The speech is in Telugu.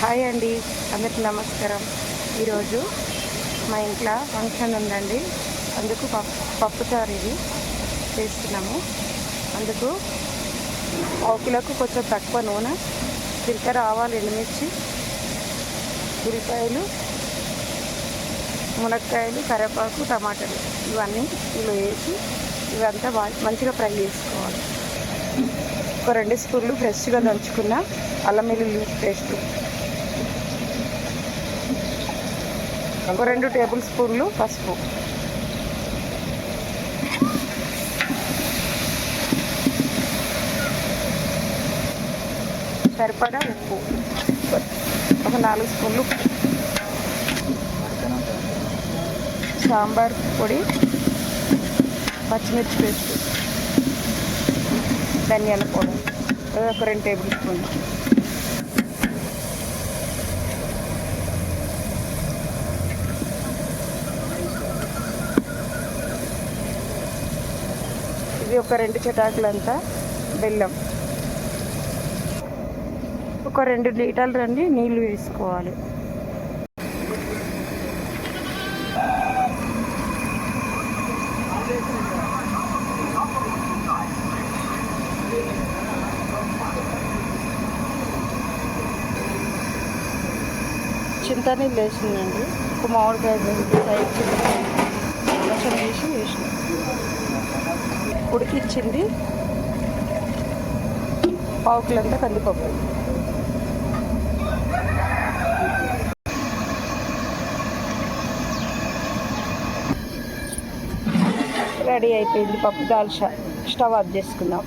హాయ్ అండి. అందరికీ నమస్కారం. ఈరోజు మా ఇంట్లో ఫంక్షన్ ఉందండి. అందుకు పప్పు పప్పుచారు ఇది చేస్తున్నాము. అందుకు ఆకులకు కొంచెం తక్కువ నూనె జీలకర్ర ఆవాలు ఎండుమిర్చి ఉల్లిపాయలు మునక్కాయలు కరివేపాకు టమాటాలు ఇవన్నీ ఇందులో వేసి ఇవంతా మంచిగా ఫ్రై చేసుకోవాలి. ఒక రెండు స్పూన్లు ఫ్రెష్గా దంచుకున్న అల్లం వెల్లుల్లి పేస్ట్ ఒక రెండు టేబుల్ స్పూన్లు పసుపు. సరిపడా ఉప్పు. ఒక నాలుగు స్పూన్లు సాంబార్ పొడి పచ్చిమిర్చి పేస్ట్ ధనియాల పొడి. ఒక రెండు టేబుల్ స్పూన్లు. ఇది ఒక రెండు చటాకులంతా బెల్లం. ఒక రెండు లీటర్లు రండి నీళ్ళు వేసుకోవాలి చింతనీళ్ళు వేసిందండి. ఒక మామిడికాయ సైజ్ ఉడికిచ్చింది పావుకులంతా కందిపప్పు. రెడీ అయిపోయింది పప్పు దాల్చా. స్టవ్ ఆఫ్ చేసుకుందాం.